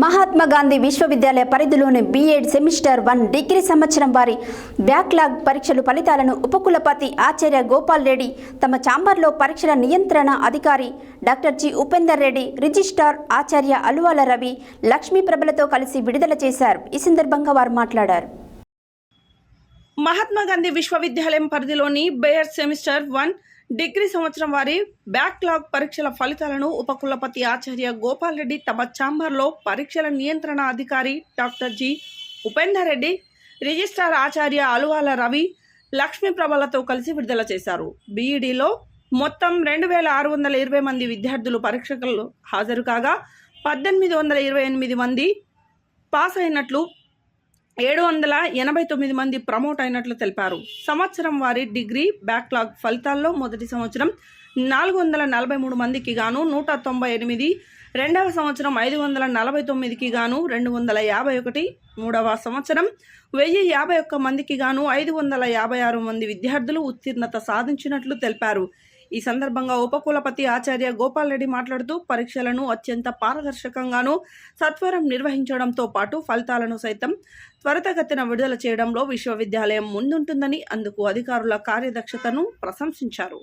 మహాత్మా గాంధీ విశ్వవిద్యాలయ పరిధిలోని BEd semester one degree సంవత్సరం వారి బ్యాక్లాగ్ పరీక్షలు ఫలితాలను ఉపకులపతి ఆచార్య గోపాల్ రెడ్డి తమ ఛాంబర్లో పరీక్షల నియంత్రణ అధికారి doctor G Upender Reddy registrar ఆచార్య అలువాల రవి లక్ష్మీ ప్రభలతో కలిసి విడుదల చేశారు. ఈ సందర్భంగా వారు మాట్లాడారు. మహాత్మా గాంధీ విశ్వవిద్యాలయం పరిధిలోని బేయర్ సెమిస్టర్ వన్ డిగ్రీ సంవత్సరం వారి బ్యాక్లాగ్ పరీక్షల ఫలితాలను ఉపకులపతి ఆచార్య గోపాల్ రెడ్డి తమ ఛాంబర్లో పరీక్షల నియంత్రణ అధికారి doctor G Upender Reddy registrar ఆచార్య అలువాల రవి లక్ష్మీప్రభలతో కలిసి విడుదల చేశారు. బీఈడీలో మొత్తం రెండు వేల ఆరు వందల ఇరవై మంది విద్యార్థులు పరీక్షలు హాజరు కాగా పద్దెనిమిది వందల ఇరవై ఎనిమిది మంది పాస్ అయినట్లు ఏడు వందల ఎనభై తొమ్మిది మంది ప్రమోట్ అయినట్లు తెలిపారు. సంవత్సరం వారి డిగ్రీ బ్యాక్లాగ్ ఫలితాల్లో మొదటి సంవత్సరం నాలుగు వందల నలభై మూడు మందికి గాను నూట తొంభై ఎనిమిది రెండవ సంవత్సరం ఐదు వందల నలభై తొమ్మిదికి గాను రెండు వందల యాభై ఒకటి మూడవ సంవత్సరం వెయ్యి యాభై ఒక్క మందికి గాను ఐదు వందల యాభై ఆరు మంది విద్యార్థులు ఉత్తీర్ణత సాధించినట్లు తెలిపారు. ఈ సందర్భంగా ఉపకులపతి ఆచార్య గోపాల్ రెడ్డి మాట్లాడుతూ పరీక్షలను అత్యంత పారదర్శకంగాను సత్వరం నిర్వహించడంతో పాటు ఫలితాలను సైతం త్వరితగతిన విడుదల చేయడంలో విశ్వవిద్యాలయం ముందుంటుందని అందుకు అధికారుల కార్యదక్షతను ప్రశంసించారు.